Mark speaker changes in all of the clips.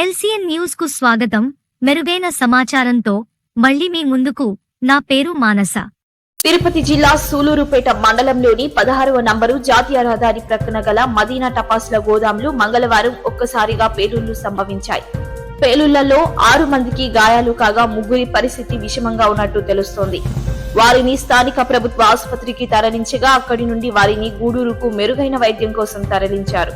Speaker 1: LCN న్యూస్కు స్వాగతం. మెరుగైన సమాచారంతో మళ్ళీ మీ ముందుకు నా పేరు మానస.
Speaker 2: తిరుపతి జిల్లా సూలూరుపేట మండలంలోని పదహారవ నంబరు జాతీయ రహదారి ప్రక్కన గల మదీనా టపాసుల గోదాంలు మంగళవారం ఒక్కసారిగా పేలుళ్ళు సంభవించాయి. పేలుళ్ళలో ఆరు మందికి గాయాలు కాగా ముగ్గురి పరిస్థితి విషమంగా ఉన్నట్టు తెలుస్తోంది. వారిని స్థానిక ప్రభుత్వ ఆసుపత్రికి తరలించగా అక్కడి నుండి వారిని గూడూరుకు మెరుగైన వైద్యం కోసం తరలించారు.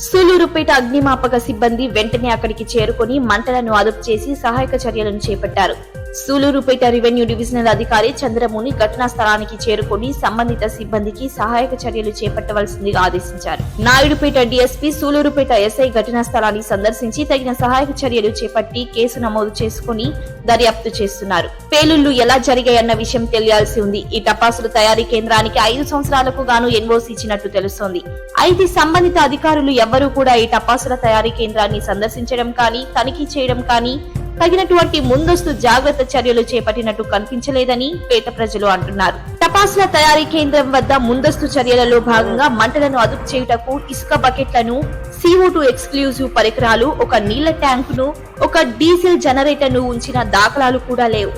Speaker 2: సూలూరుపేట అగ్నిమాపక సిబ్బంది వెంటనే అక్కడికి చేరుకుని మంటలను అదుపు చేసి సహాయక చర్యలను చేపట్టారు. సూలూరుపేట రెవెన్యూ డివిజనల్ అధికారి చంద్రముని ఘటనా స్థలానికి చేరుకుని సంబంధిత సిబ్బందికి సహాయక చర్యలు చేపట్టవలసిందిగా ఆదేశించారు. నాయుడుపేట డీఎస్పీ సూలూరుపేట ఎస్ఐ ఘటనా స్థలాన్ని సందర్శించి తగిన సహాయక చర్యలు చేపట్టి కేసు నమోదు చేసుకుని దర్యాప్తు చేస్తున్నారు. పేలుళ్ళు ఎలా జరిగాయన్న విషయం తెలియాల్సి ఉంది. ఈ టపాసుల తయారీ కేంద్రానికి ఐదు సంవత్సరాలకు గాను ఎన్ఓసి ఇచ్చినట్టు తెలుస్తోంది. అయితే సంబంధిత అధికారులు ఎవ్వరూ కూడా ఈ టపాసుల తయారీ కేంద్రాన్ని సందర్శించడం కానీ తనిఖీ చేయడం కానీ తగినటువంటి ముందస్తు జాగ్రత్త చర్యలు చేపట్టినట్టు కనిపించలేదని పేట ప్రజలు అంటున్నారు. తపాసుల తయారీ కేంద్రం వద్ద ముందస్తు చర్యలలో భాగంగా మంటలను అదుపు చేయుటకు ఇసుక బకెట్లను సిఓ టూ ఎక్స్క్లూజివ్ పరికరాలు ఒక నీళ్ళ ట్యాంకును ఒక డీజిల్ జనరేటర్ను ఉంచిన దాఖలాలు కూడా లేవు.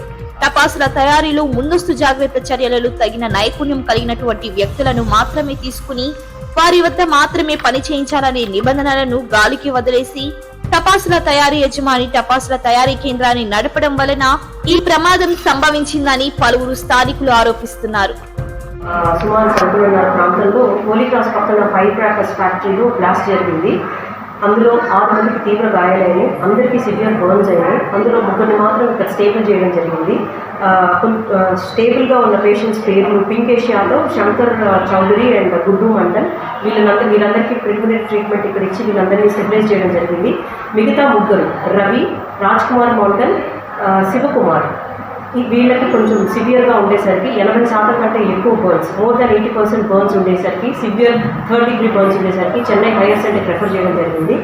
Speaker 2: తపాసుల తయారీలో ముందస్తు జాగ్రత్త చర్యలలో తగిన నైపుణ్యం కలిగినటువంటి వ్యక్తులను మాత్రమే తీసుకుని వారి వద్ద మాత్రమే పని చేయించాలనే నిబంధనలను గాలికి వదిలేసి టపాసుల తయారీ యజమాని టపాసుల తయారీ కేంద్రాన్ని నడపడం వలన ఈ ప్రమాదం సంభవించిందని పలువురు స్థానికులు ఆరోపిస్తున్నారు.
Speaker 3: ఆ, సుమారు పదకొండున్నర ప్రాంతంలో హోలీక్రాస్ పక్కన ఫైర్ క్రాకర్స్ ఫ్యాక్టరీలో బ్లాస్ట్ జరిగింది. అందులో ఆరు మందికి తీవ్ర గాయాలయ్యాయి అందరికీ సివియర్ బర్న్స్ అయ్యాయి అందులో ముగ్గురిని మాత్రం ఇక్కడ స్టేబుల్ చేయడం జరిగింది. స్టేబుల్గా ఉన్న పేషెంట్స్ పేర్లు పింకేష్ యాదవ్ శంకర్ చౌదరి అండ్ గుడ్డు మండల్ వీళ్ళందరూ వీళ్ళందరికీ ప్రిలిమినరీ ట్రీట్మెంట్ ఇక్కడ ఇచ్చి వీళ్ళందరినీ స్టెబిలైజ్ చేయడం జరిగింది. మిగతా ముగ్గురు రవి రాజ్ కుమార్ శివకుమార్. ఈ వీళ్ళకి కొంచెం సివియర్గా ఉండేసరికి ఎనభై శాతం కంటే ఎక్కువ burns more than eighty percent burns ఉండేసరికి సివియర్ థర్డ్ డిగ్రీ బర్న్స్ ఉండేసరికి చెన్నై హైయర్ సెంటర్ ప్రిఫర్ చేయడం జరిగింది.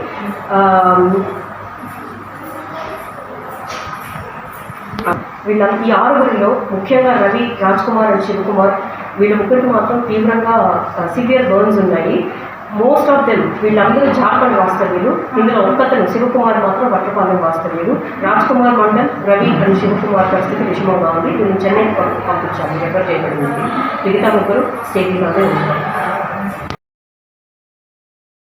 Speaker 3: వీళ్ళ ఈ ఆరుగురిలో ముఖ్యంగా రవి రాజ్ కుమార్ అండ్ శివకుమార్ వీళ్ళ ముగ్గురికి మాత్రం తీవ్రంగా సివియర్ బర్న్స్ ఉన్నాయి. మోస్ట్ ఆఫ్ దెమ్ వీళ్ళందరూ జార్ఖండ్ వాస్తవ్యులు. ఇందులో ఒక్కతను శివకుమార్ మాత్రం వట్టపాలెం వాస్తవ్యులు. రాజ్ కుమార్ మండల్ రవి అండ్ శివకుమార్ పరిస్థితి విషమంగా ఉంది. వీళ్ళని చెన్నై పంపించాలి రెఫర్ చేయబడింది. మిగతా ముగ్గురు స్టేబుల్గానే ఉంటారు